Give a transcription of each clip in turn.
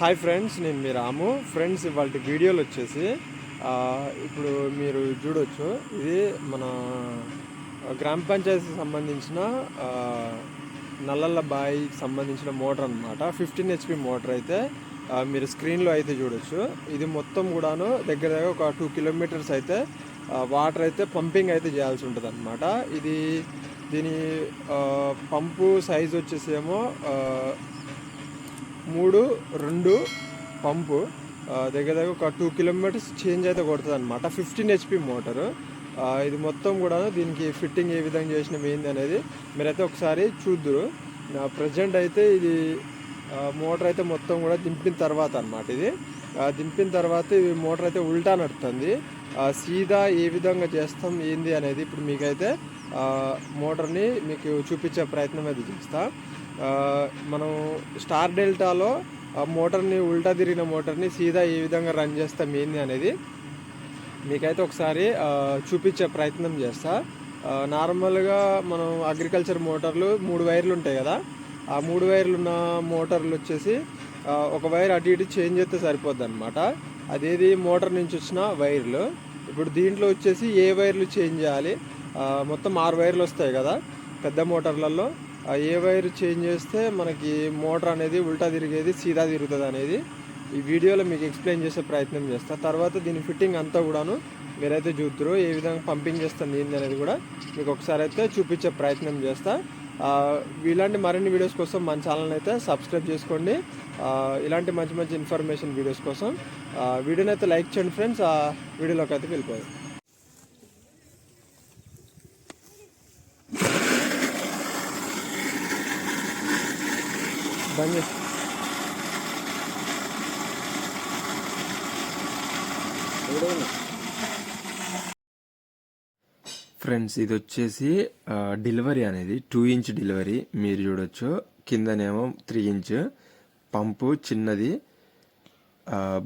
Hi friends నేను మీ రాము. Friends ఇవాళ వీడియోలు వచ్చేసి ఇప్పుడు మీరు చూడొచ్చు. ఇది మన గ్రామ పంచాయతీకి సంబంధించిన నల్లల బాయికి సంబంధించిన మోటార్ అనమాట ఫిఫ్టీన్ హెచ్పి మోటార్ అయితే మీరు స్క్రీన్లో అయితే చూడొచ్చు. ఇది మొత్తం కూడాను దగ్గర దగ్గర ఒక టూ కిలోమీటర్స్ అయితే వాటర్ అయితే పంపింగ్ అయితే చేయాల్సి ఉంటుంది అనమాట ఇది దీని పంపు సైజ్ వచ్చేసి ఏమో మూడు రెండు పంపు. దగ్గర దగ్గర ఒక టూ కిలోమీటర్స్ చేంజ్ అయితే కొడుతుంది అనమాట ఫిఫ్టీన్ హెచ్పి మోటారు. ఇది మొత్తం కూడా దీనికి ఫిట్టింగ్ ఏ విధంగా చేసినాం ఏంది అనేది మీరైతే ఒకసారి చూద్దురు. నా ప్రజెంట్ అయితే ఇది మోటార్ అయితే మొత్తం కూడా దింపిన తర్వాత అనమాట ఇది. దింపిన తర్వాత ఇది మోటార్ అయితే ఉల్టా నడుతుంది సీదా ఏ విధంగా చేస్తాం ఏంది అనేది ఇప్పుడు మీకైతే మోటార్ని మీకు చూపించే ప్రయత్నం అయితే చేస్తా. మనం స్టార్ డెల్టాలో ఆ మోటార్ని ఉల్టా తిరిగిన మోటార్ని సీదా ఏ విధంగా రన్ చేస్తాం ఏంది అనేది మీకైతే ఒకసారి చూపించే ప్రయత్నం చేస్తా. నార్మల్గా మనం అగ్రికల్చర్ మోటార్లు మూడు వైర్లు ఉంటాయి కదా ఆ మూడు వైర్లు ఉన్న మోటార్లు వచ్చేసి ఒక వైర్ అటు ఇటు చేంజ్ చేస్తే సరిపోద్ది అనమాట అదేది మోటార్ నుంచి వచ్చిన వైర్లు. ఇప్పుడు దీంట్లో వచ్చేసి ఏ వైర్లు చేంజ్ చేయాలి? మొత్తం ఆరు వైర్లు వస్తాయి కదా పెద్ద మోటార్లలో. ఏ వైర్ చేంజ్ చేస్తే మనకి మోటార్ అనేది ఉల్టా తిరిగేది సీదా తిరుగుతుంది అనేది ఈ వీడియోలో మీకు ఎక్స్ప్లెయిన్ చేసే ప్రయత్నం చేస్తాను తర్వాత దీని ఫిట్టింగ్ అంతా కూడాను మీరైతే చూద్దరు ఏ విధంగా పంపింగ్ చేస్తుంది ఏంది అనేది కూడా మీకు ఒకసారి అయితే చూపించే ప్రయత్నం చేస్తా. ఇలాంటి మరిన్ని వీడియోస్ కోసం మన ఛానల్ అయితే సబ్స్క్రైబ్ చేసుకోండి. ఇలాంటి మంచి మంచి ఇన్ఫర్మేషన్ వీడియోస్ కోసం వీడియోని అయితే లైక్ చేయండి ఫ్రెండ్స్. ఆ వీడియోలోకి అయితే వెళ్ళిపోయారు బంద్ చేసి ఫ్రెండ్స్ ఇది వచ్చేసి డెలివరీ అనేది టూ ఇంచ్ డెలివరీ మీరు చూడొచ్చు. కిందనేమో త్రీ ఇంచ్ పంపు చిన్నది.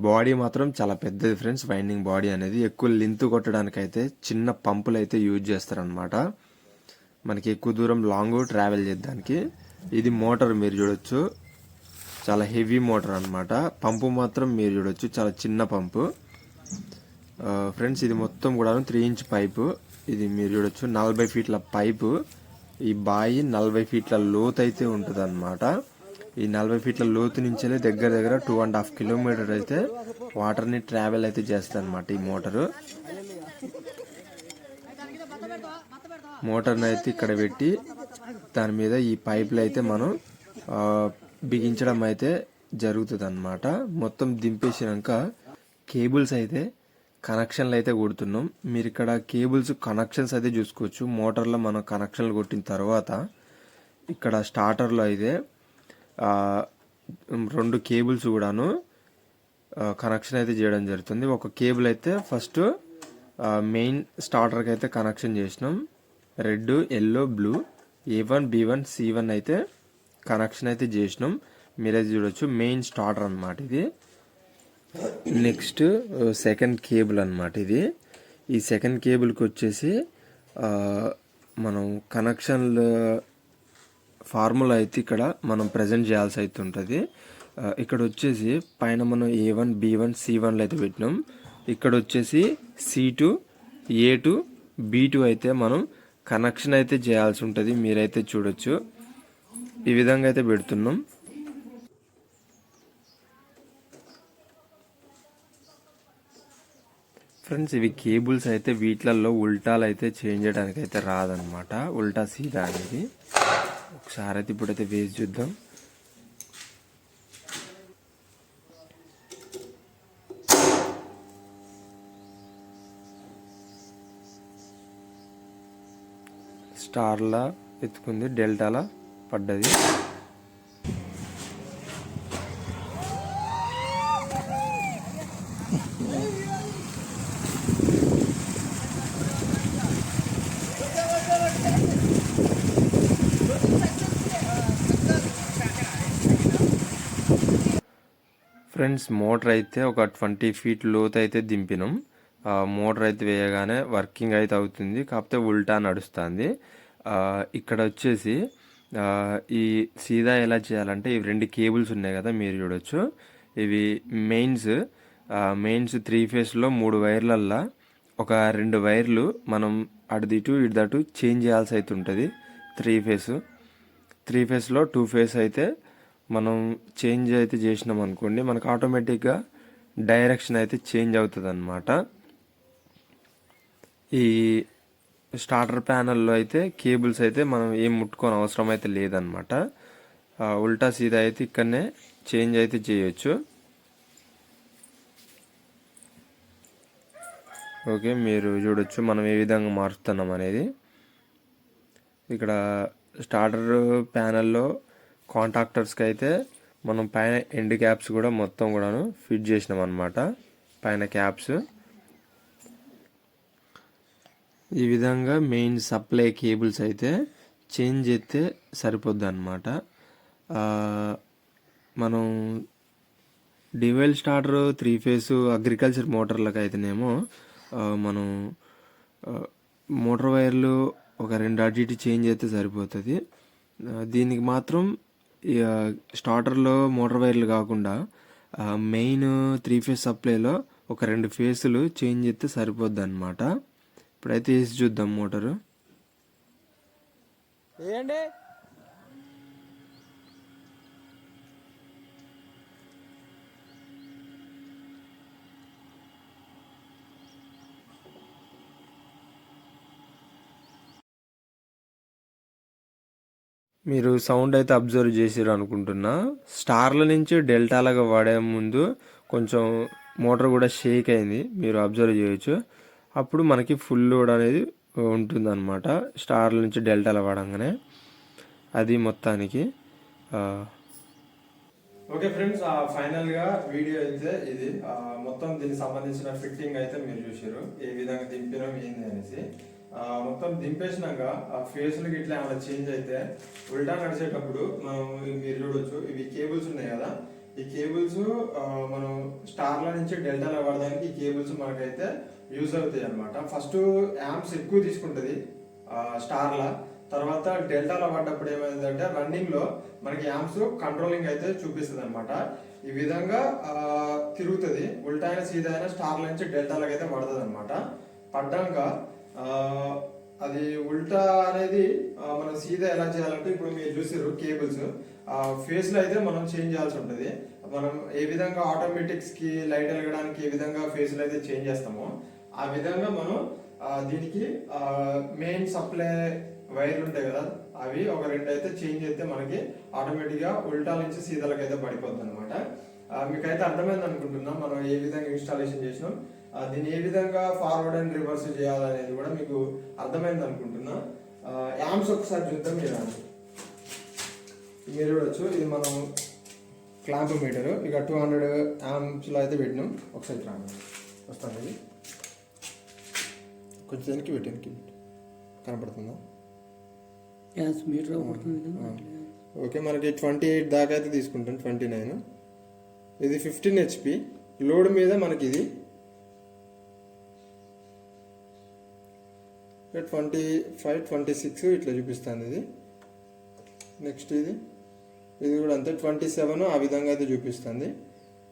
బాడీ మాత్రం చాలా పెద్దది ఫ్రెండ్స్ వైండింగ్ బాడీ అనేది. ఎక్కువ లింత్ కొట్టడానికైతే చిన్న పంపులు అయితే యూజ్ చేస్తారనమాట మనకి ఎక్కువ దూరం లాంగ్ ట్రావెల్ చేయడానికి ఇది మోటార్ మీరు చూడొచ్చు. చాలా హెవీ మోటార్ అన్నమాట. పంపు మాత్రం మీరు చూడొచ్చు చాలా చిన్న పంపు. ఫ్రెండ్స్ ఇది మొత్తం కూడా త్రీ ఇంచ్ పైపు ఇది మీరు చూడొచ్చు నలభై ఫీట్ల పైపు ఈ బాయి నలభై ఫీట్ల లోతు అయితే ఉంటుంది అనమాట ఈ నలభై ఫీట్ల లోతు నుంచే దగ్గర దగ్గర టూ అండ్ హాఫ్ కిలోమీటర్ అయితే వాటర్ని ట్రావెల్ అయితే చేస్తుంది అనమాట ఈ మోటారు. మోటార్ని అయితే ఇక్కడ పెట్టి దాని మీద ఈ పైపులు అయితే మనం బిగించడం అయితే జరుగుతుంది అనమాట మొత్తం దింపేసినాక కేబుల్స్ అయితే కనెక్షన్లు అయితే కొడుతున్నాం. మీరు ఇక్కడ కేబుల్స్ కనెక్షన్స్ అయితే చూసుకోవచ్చు. మోటార్లో మనం కనెక్షన్లు కొట్టిన తర్వాత ఇక్కడ స్టార్టర్లో అయితే రెండు కేబుల్స్ కూడాను కనెక్షన్ అయితే చేయడం జరుగుతుంది. ఒక కేబుల్ అయితే ఫస్ట్ మెయిన్ స్టార్టర్కి అయితే కనెక్షన్ చేసినాం. Red yellow blue A one B one C one అయితే కనెక్షన్ అయితే చేసినాం. మీరే చూడొచ్చు మెయిన్ స్టార్టర్ అన్నమాట ఇది. నెక్స్ట్ సెకండ్ కేబుల్ అనమాట ఇది. ఈ సెకండ్ కేబుల్కి వచ్చేసి మనం కనెక్షన్లు ఫార్ములా uh, అయితే ఇక్కడ మనం ప్రజెంట్ చేయాల్సి అయితే ఉంటుంది. Uh, ఇక్కడ వచ్చేసి పైన మనం A one B one C వన్లు అయితే పెట్టినాం. ఇక్కడ వచ్చేసి C two A two B two అయితే మనం కనెక్షన్ అయితే చేయాల్సి ఉంటుంది. మీరైతే చూడొచ్చు. ఈ విధంగా అయితే పెడుతున్నాం. ఫ్రెండ్స్ ఇవి కేబుల్స్ అయితే వీటిలలో ఉల్టాలు అయితే చేంజ్ చేయడానికి అయితే రాదనమాట ఉల్టా సీదా అనేది. ఒకసారి అయితే ఇప్పుడైతే వేసి చూద్దాం. స్టార్లా ఎత్తుకుంది డెల్టాలా. పడ్డది. ఫ్రెండ్స్ మోటార్ అయితే ఒక ట్వంటీ ఫీట్ లోతు అయితే దింపినాం. మోటార్ అయితే వేయగానే వర్కింగ్ అయితే అవుతుంది. కాకపోతే ఉల్టా నడుస్తుంది. ఇక్కడ వచ్చేసి ఈ సీదా ఎలా చేయాలంటే ఇవి రెండు కేబుల్స్ ఉన్నాయి కదా మీరు చూడొచ్చు. ఇవి మెయిన్స్ మెయిన్స్ త్రీ ఫేస్లో మూడు వైర్లల్లా ఒక రెండు వైర్లు మనం అటు ఇటు ఇటు అటు చేంజ్ చేయాల్సి అయితే ఉంటుంది. త్రీ ఫేస్ త్రీ ఫేస్లో టూ ఫేస్ అయితే మనం చేంజ్ అయితే చేసినాం అనుకోండి మనకు ఆటోమేటిక్గా డైరెక్షన్ అయితే చేంజ్ అవుతుంది అన్నమాట ఈ స్టార్టర్ ప్యానల్లో అయితే కేబుల్స్ అయితే మనం ఏం ముట్టుకోని అవసరం అయితే లేదనమాట ఉల్టా సీదా అయితే ఇక్కడనే చేంజ్ అయితే చేయొచ్చు. ఓకే మీరు చూడొచ్చు మనం ఏ విధంగా మారుస్తున్నాం అనేది. ఇక్కడ స్టార్టర్ ప్యానల్లో కాంటాక్టర్స్కి అయితే మనం పైన ఎండ్ క్యాప్స్ కూడా మొత్తం కూడాను ఫిట్ చేసినాం అనమాట పైన క్యాప్స్. ఈ విధంగా మెయిన్ సప్లై కేబుల్స్ అయితే చేంజ్ చేస్తే సరిపోద్ది అనమాట మనం డివైల్ స్టార్టర్ త్రీ ఫేస్ అగ్రికల్చర్ మోటార్లకు అయితేనేమో మనం మోటార్ వైర్లు ఒక రెండు అటు ఇటు చేంజ్ అయితే సరిపోతుంది. దీనికి మాత్రం స్టార్టర్లో మోటార్ వైర్లు కాకుండా మెయిన్ త్రీ ఫేస్ సప్లైలో ఒక రెండు ఫేసులు చేంజ్ చేస్తే సరిపోద్ది అనమాట ఇప్పుడైతే వేసి చూద్దాం మోటారు. ఏంటి? మీరు సౌండ్ అయితే అబ్జర్వ్ చేసారు అనుకుంటున్నా. స్టార్ల నుంచి డెల్టాలుగా వాడే ముందు కొంచెం మోటార్ కూడా షేక్ అయింది. మీరు అబ్జర్వ్ చేయొచ్చు. అప్పుడు మనకి ఫుల్ లోడ్ అనేది ఉంటుంది అనమాట స్టార్ల నుంచి డెల్టాలు వాడంగానే అది మొత్తానికి ఓకే ఫ్రెండ్స్ ఫైనల్గా వీడియో అయితే ఇది. మొత్తం దీనికి సంబంధించిన ఫిట్టింగ్ అయితే మీరు చూసారు ఏ విధంగా దింపినాం ఏంది అనేసి. మొత్తం దింపేసినాక ఆ ఫేస్లకి ఇట్లా ఏమైనా చేంజ్ అయితే ఉల్టా నడిచేటప్పుడు మనం మీరు చూడొచ్చు ఇవి కేబుల్స్ ఉన్నాయి కదా. ఈ కేబుల్స్ మనం స్టార్ల నుంచి డెల్టాలో వాడడానికి ఈ కేబుల్స్ మనకైతే యూజ్ అవుతాయి అనమాట ఫస్ట్ యాంప్స్ ఎక్కువ తీసుకుంటుంది స్టార్ల. తర్వాత డెల్టాలో పడ్డప్పుడు ఏమైందంటే రన్నింగ్లో మనకి యాంప్స్ కంట్రోలింగ్ అయితే చూపిస్తుంది అనమాట ఈ విధంగా తిరుగుతుంది. ఉల్టా సీదైన సీదా అయినా నుంచి డెల్టాలకు అయితే పడుతుంది అనమాట పడ్డాక అది ఉల్టా అనేది మనం సీదా ఎలా చేయాలంటే ఇప్పుడు మీరు చూసారు కేబుల్స్. ఫేస్లో అయితే మనం చేంజ్ చేయాల్సి ఉంటుంది. మనం ఏ విధంగా ఆటోమేటిక్స్కి లైట్ వెలగడానికి ఏ విధంగా ఫేస్లో అయితే చేంజ్ చేస్తామో ఆ విధంగా మనం దీనికి మెయిన్ సప్లై వైర్లు ఉంటాయి కదా అవి ఒక రెండు అయితే చేంజ్ అయితే మనకి ఆటోమేటిక్గా ఉల్టా నుంచి సీదాలకు అయితే పడిపోద్ది అనమాట మీకైతే అర్థమైంది అనుకుంటున్నాం మనం ఏ విధంగా ఇన్స్టాలేషన్ చేసినాం దీన్ని ఏ విధంగా ఫార్వర్డ్ అండ్ రివర్స్ చేయాలనేది కూడా మీకు అర్థమైంది అనుకుంటున్నా. యామ్స్ ఒకసారి చూద్దాం మీరు మీరు చూడొచ్చు ఇది మనం క్లాంప్ మీటర్ ఇక టూ హండ్రెడ్ యామ్స్లో అయితే పెట్టినాం. ఒకసారి రాండి. వస్తాను ఇది. కొంచెం వెనక్కి పెట్టి వెనక్కి. కనపడుతుందా? గ్యాస్ మీటర్ ఓకే మనకి ట్వంటీ ఎయిట్ దాకా అయితే తీసుకుంటాం. Twenty nine. ఇది ఫిఫ్టీన్ హెచ్పి. లోడ్ మీద మనకి ఇది ట్వంటీ ఫైవ్ ట్వంటీ సిక్స్ ఇట్లా చూపిస్తుంది ఇది. నెక్స్ట్ ఇది. ఇది కూడా అంతే ట్వంటీ సెవెన్ ఆ విధంగా అయితే చూపిస్తుంది.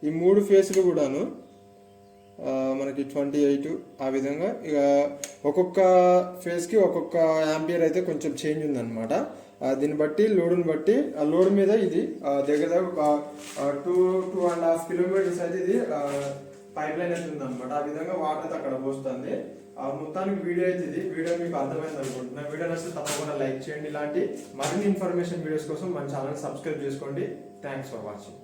ఈ మూడు ఫేస్లు కూడాను మనకి ట్వంటీ ఎయిట్ ఆ విధంగా. ఇక ఒక్కొక్క ఫేస్కి ఒక్కొక్క యాంపియర్ అయితే కొంచెం చేంజ్ ఉందన్నమాట. దీన్ని బట్టి లోడుని బట్టి ఆ లోడ్ మీద ఇది దగ్గర దగ్గర ఒక two two and half kilometers అయితే ఇది పైప్ లైన్ అయితే ఉందన్నమాట. ఆ విధంగా వాటర్ అయితే అక్కడ పోస్తుంది. ఆ మొత్తానికి వీడియో అయితే ఇది. వీడియో మీకు అర్థమైంది అనుకుంటున్నా. వీడియో నచ్చితే తప్పకుండా లైక్ చేయండి. ఇలాంటి మరిన్ని ఇన్ఫర్మేషన్ వీడియోస్ కోసం మన ఛానల్ సబ్స్క్రైబ్ చేసుకోండి. Thanks for watching